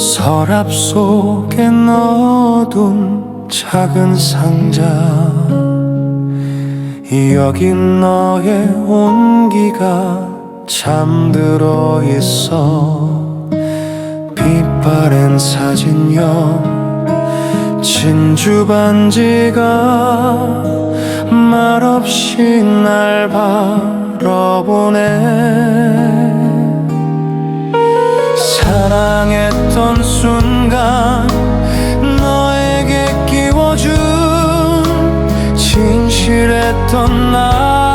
서랍 속에 넣어둔 작은 상자. 여긴 너의 온기가 잠들어 있어. 빛바랜 사진여 진주 반지가 말없이 날 바라보네. 사랑해 했던 나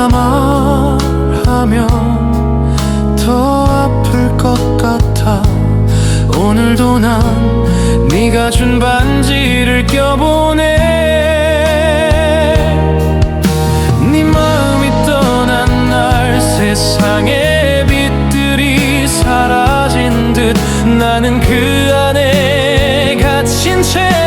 내가 말하면 더 아플 것 같아. 오늘도 난 네가 준 반지를 껴보네 네 마음이 떠난 날 세상의 빛들이 사라진 듯 나는 그 안에 갇힌 채